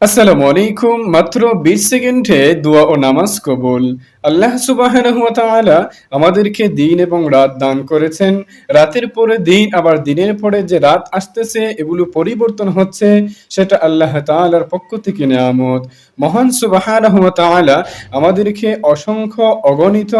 আসসালামু আলাইকুম, মাত্র বিশ সেকেন্ডে দোয়া ও নামাজ কবুল। আল্লাহ তাআলা আমাদেরকে দিন এবং রাত দান করেছেন। রাতের পরে দিন, আবার দিনের পরে যে রাত আসতেছে, এগুলো পরিবর্তন হচ্ছে, সেটা আল্লাহ তাআলার পক্ষ থেকে নেয়ামত। মহান তাআলা আমাদেরকে অসংখ্য অগণিত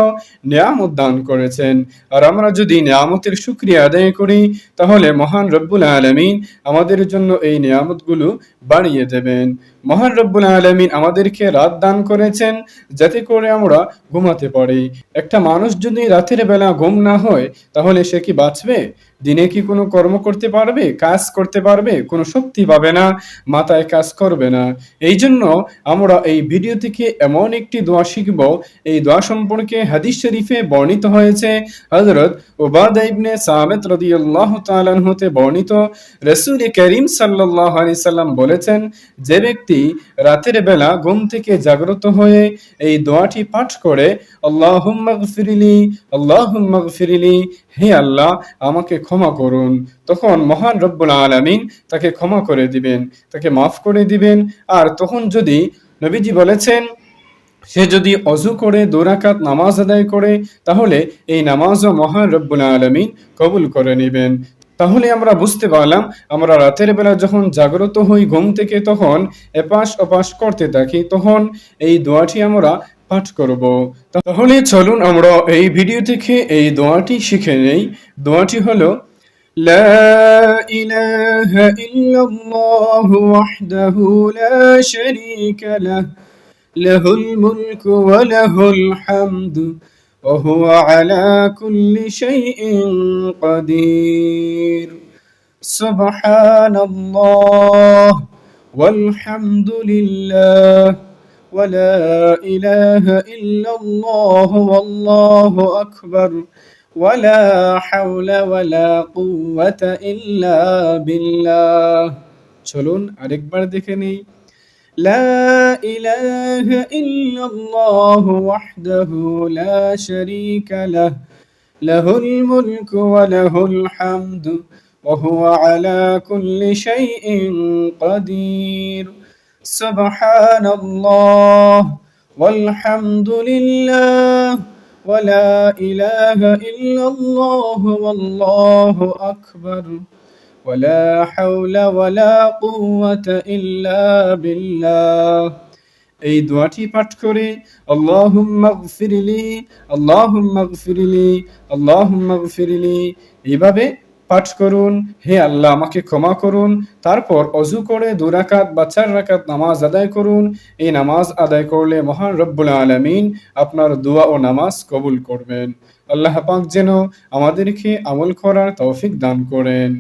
নেয়ামত দান করেছেন। আর আমরা যদি নেয়ামতের শুকরিয়া আদায় করি, তাহলে মহান রব্বুল আলামিন আমাদের জন্য এই নেয়ামতগুলো বাড়িয়ে দেবেন। মহান রব্বুল আলমিন আমাদেরকে রাত দান করেছেন যাতে করে আমরা ঘুমাতে পারি। একটা মানুষ যদি রাতের বেলা ঘুম না হয়, তাহলে সে কি বাঁচবে? দিনে কি কোনো কর্ম করতে পারবে? কাজ করতে পারবে? কোনো শক্তি পাবে না, মাথায় কাজ করবে না। এই জন্য আমরা এই ভিডিও থেকে এমন একটি দোয়া শিখব। এই দোয়া সম্পর্কে হাদিস শরীফে বর্ণিত হয়েছে হজরত ওবাদ ইবনে সামেত রদিয়াল্লাহ তাআলার হতে বর্ণিত। রসুল করিম সাল্লাল্লাহু আলাইহি সাল্লাম বলেছেন, যে ব্যক্তি রাতের বেলা ঘুম থেকে জাগ্রত হয়ে এই দোয়াটি পাঠ করে, আল্লাহুম্মা গফিরলি আল্লাহুম্মা গফিরলি, হে আল্লাহ, আমাকে ক্ষমা করুন। তখন মহান রব্বুল আলামিন তাকে ক্ষমা করে দিবেন, তাকে মাফ করে দিবেন। আর তখন যদি নবীজি বলেছেন, সে যদি অজু করে দোরাকাত নামাজ আদায় করে, তাহলে এই নামাজও মহান রব্বুল আলমিন কবুল করে নেবেন। তাহলে আমরা বুঝতে পারলাম, আমরা রাতের বেলা যখন জাগ্রত হই ঘুম থেকে তখন এপাশ ওপাশ করতে থাকি, তখন এই দোয়াটি আমরা পাঠ করব। তাহলে চলুন আমরা এই ভিডিও থেকে এই দোয়াটি শিখে নেই। দোয়াটি হলো لا إله إلا الله وحده لا شريك له له الملك وله الحمد وهو على كل شيء قدير سبحان الله والحمد لله ولا إله إلا الله والله أكبر ولا حول ولا قوة إلا بالله চলুন আরেকবার দেখে নেই لا إله إلا الله وحده لا شريك له. له الملك وله الحمد وهو على كل شيء قدير. سبحان الله والحمد لله ولا إله إلا الله والله أكبر. ولا حول ولا قوة إلا بالله এই দোয়াটি পাঠ করে আল্লাহুম্মা গফিরলি আল্লাহুম্মা গফিরলি আল্লাহুম্মা গফিরলি এইভাবে পাঠ করুন হে আল্লাহ আমাকে ক্ষমা করুন তারপর অজু করে দুরাকাত বা চার রাকাত নামাজ আদায় করুন এই নামাজ আদায় করলে মহান রব্বুল আলমিন আপনার দোয়া ও নামাজ কবুল করবেন আল্লাহ পাক যেন আমাদেরকে আমল করার তৌফিক দান করেন